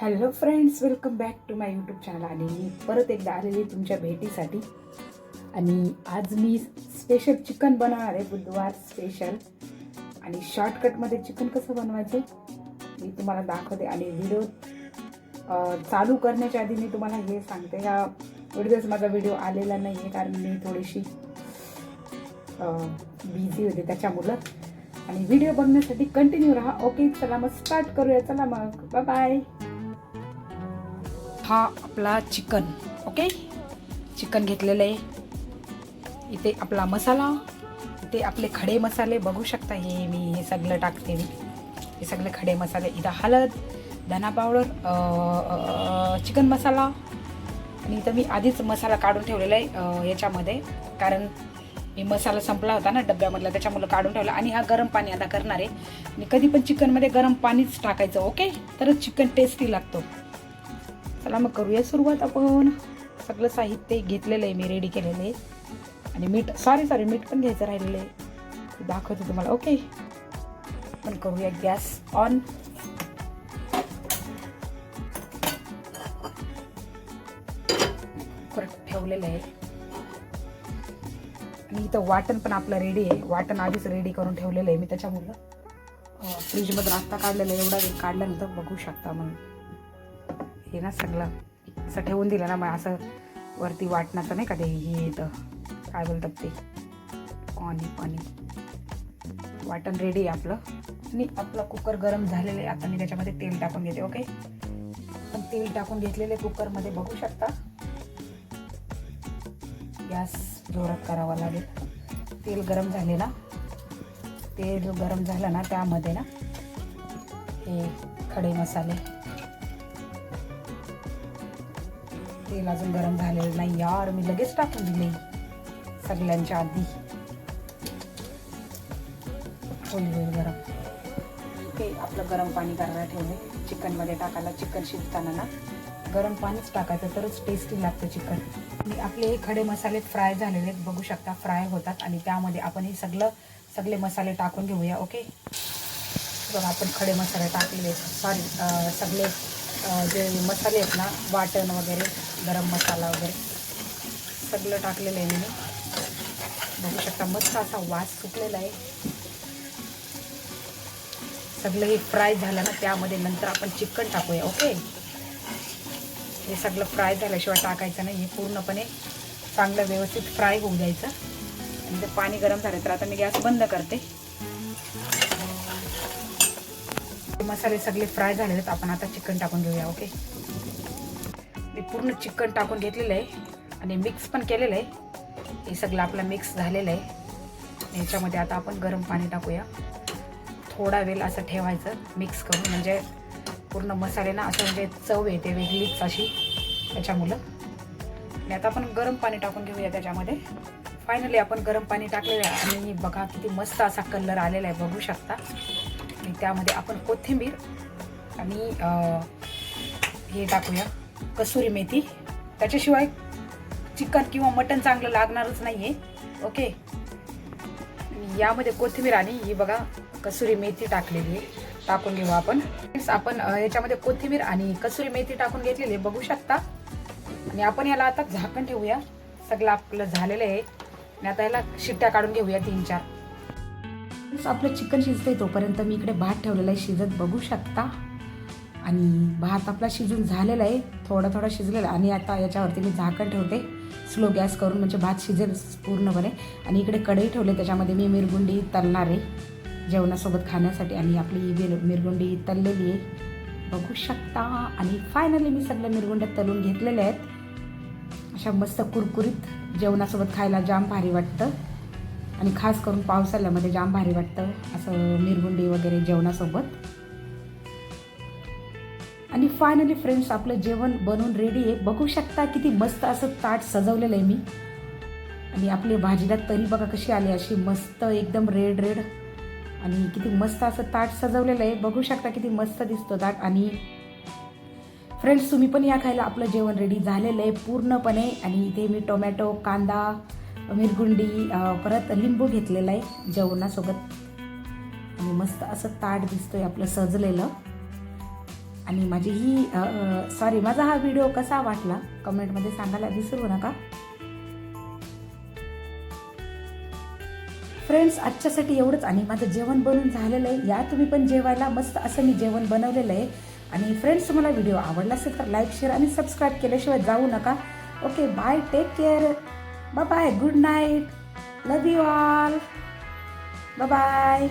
Hello friends welcome back to my YouTube channel आणि मी परत एकदा आलेली तुमच्या भेटीसाठी. आणि आज मी स्पेशल चिकन बनवणार आहे बुधवार स्पेशल आणि शॉर्टकटमध्ये चिकन कसं बनवायचं मी तुम्हाला दाखवते. आणि व्हिडिओ चालू करण्याच्या आधी मी तुम्हाला हे सांगते. या एवढे दिवस माझा व्हिडिओ आलेला नाही आहे कारण मी थोडीशी बिझी होते त्याच्यामुळं. आणि व्हिडिओ बघण्यासाठी कंटिन्यू राहा. ओके चला मग स्टार्ट करूया. चला मग. बाय हा आपला चिकन ओके? चिकन घेतलेलं आहे. इथे आपला मसाला इथे आपले खडे मसाले बघू शकता हे मी हे सगळं टाकते मी. हे सगळे खडे मसाले इथं हळद धना पावडर चिकन मसाला. आणि इथं मी आधीच मसाला काढून ठेवलेला आहे याच्यामध्ये. कारण मी मसाला संपला होता ना डब्यामधला त्याच्यामुळं काढून ठेवला. आणि हा गरम पाणी आता करणार आहे. आणि कधी पण चिकनमध्ये गरम पाणीच टाकायचं ओके? तरच चिकन टेस्टी लागतो. चला मग करूया सुरुवात आपण. सगळं साहित्य घेतलेलं आहे मी रेडी केलेलं आहे. आणि मीठ सॉरी सॉरी मीठ पण घ्यायचं राहिलेलं आहे. दाखवते तुम्हाला ओके पण करूया गॅस ऑन परत ठेवलेलं आहे. आणि इथं वाटण पण आपलं रेडी आहे. वाटण आधीच रेडी करून ठेवलेलं आहे मी त्याच्यामुळं. फ्रीजमधून आत्ता काढलेलं आहे. एवढा काढल्यानंतर बघू शकता म्हणून. हे ना सगळं असं ठेवून दिलं ना मग असं वरती वाटण्याचं नाही का ते हे येतं. काय बोलतात ते? पाणी पाणी. वाटण रेडी आहे आपलं. आणि आपलं कुकर गरम झालेलं आहे. आता मी त्याच्यामध्ये तेल टाकून घेते ओके पण तेल टाकून घेतलेले कुकरमध्ये बघू शकता. गॅस जोरात करावा लागेल. तेल गरम झाले ना? तेल गरम झालं ना त्यामध्ये ना हे खडे मसाले. तेल अजून गरम झालेलं नाही यार मी लगेच टाकून दिले. सगळ्यांच्या आधी. होईल गरम. ते आपलं गरम पाणी करायला ठेवले चिकनमध्ये टाकायला चिकन शिजताना ना. गरम पाणीच टाकायचं तरच टेस्टी लागतं चिकन आणि आपले हे खडे मसाले फ्राय झालेले आहेत. बघू शकता फ्राय होतात. आणि त्यामध्ये आपण हे सगळं सगळे मसाले टाकून घेऊया ओके बघा आपण खडे मसाले टाकलेले सॉरी सगळे जे मसाले आहेत ना वाटण वगैरे गरम मसाला वगैरे सगळं टाकलेलं आहे मी. बघू शकता मस्त असा वास सुटलेला आहे. सगळं हे फ्राय झालं ना त्यामध्ये नंतर आपण चिकन टाकूया ओके? हे सगळं फ्राय झाल्याशिवाय टाकायचं नाही हे पूर्णपणे चांगलं व्यवस्थित फ्राय होऊ द्यायचं आणि ते पाणी गरम झालं तर आता मी गॅस बंद करते. मसाले सगळे फ्राय झालेले आहेत. आपण आता चिकन टाकून घेऊया ओके? मी पूर्ण चिकन टाकून घेतलेलं आहे आणि मिक्स पण केलेलं आहे. हे सगळं आपलं मिक्स झालेलं आहे. याच्यामध्ये आता आपण गरम पाणी टाकूया. थोडा वेळ असं ठेवायचं मिक्स करून. म्हणजे पूर्ण मसाले ना असं म्हणजे चव येते वेगळीच अशी. त्याच्यामुळं. आणि आता आपण गरम पाणी टाकून घेऊया त्याच्यामध्ये. फायनली आपण गरम पाणी टाकलेलं आहे. आणि बघा किती मस्त असा कलर आलेला आहे. बघू शकता. आणि त्यामध्ये आपण कोथिंबीर आणि हे टाकूया. कसुरी मेथी. त्याच्याशिवाय चिकन किंवा मटन चांगलं लागणारच नाही आहे ओके यामध्ये कोथिंबीर आणि ही बघा कसुरी मेथी टाकलेली आहे. टाकून घेऊ आपण. आपण याच्यामध्ये कोथिंबीर आणि कसुरी मेथी टाकून घेतलेली आहे. बघू शकता. आणि आपण याला आता झाकण ठेवूया. सगळं आपलं झालेलं आहे. आणि आता याला शिट्ट्या काढून घेऊया तीन चार आपलं चिकन शिजतंय तोपर्यंत मी इकडे भात ठेवलेला आहे शिजत बघू शकता. आणि भात आपला शिजून झालेला आहे थोडा थोडा शिजलेला आहे. आणि आता याच्यावरती मी झाकण ठेवते. स्लो गॅस करून म्हणजे भात शिजेल पूर्णपणे. आणि इकडे कढई ठेवले त्याच्यामध्ये मी मिरगुंडी तलणार आहे. जेवणासोबत खाण्यासाठी आणि आपली मिर मिरगुंडी तललेली आहे. बघू शकता. आणि फायनली मी सगळ्या मिरगुंड्या तलून घेतलेल्या आहेत. अशा मस्त कुरकुरीत जेवणासोबत खायला जाम भारी वाटतं. आणि खास करून पावसाळ्यामध्ये जाम भारी वाटतं असं मिरगुंडी वगैरे जेवणासोबत. आणि फायनली फ्रेंड्स आपलं जेवण बनवून रेडी आहे. बघू शकता किती मस्त असं ताट सजवलेलं आहे मी. आणि आपली भाजीला तरी बघा कशी आली अशी मस्त एकदम रेड रेड आणि किती मस्त असं ताट सजवलेलं आहे. बघू शकता किती मस्त दिसतो ताट. आणि फ्रेंड्स तुम्ही पण या खायला. आपलं जेवण रेडी झालेलं आहे पूर्णपणे. आणि इथे मी टोमॅटो कांदा मिरगुंडी परत लिंबू घेतलेला आहे जेवणासोबत. आणि मस्त असं ताट दिसतोय आपलं सजलेलं. आणि माझी ही सॉरी माझा हा व्हिडिओ कसा वाटला? कमेंटमध्ये सांगायला विसरू नका. फ्रेंड्स आजच्यासाठी एवढंच. आणि माझं जेवण बनवून झालेलं आहे. या तुम्ही पण जेवायला. मस्त असं मी जेवण बनवलेलं आहे. आणि फ्रेंड्स तुम्हाला व्हिडिओ आवडला असेल तर लाईक शेअर आणि सबस्क्राईब केल्याशिवाय जाऊ नका. Okay bye take care Bye bye. Good night. Love you all. Bye bye.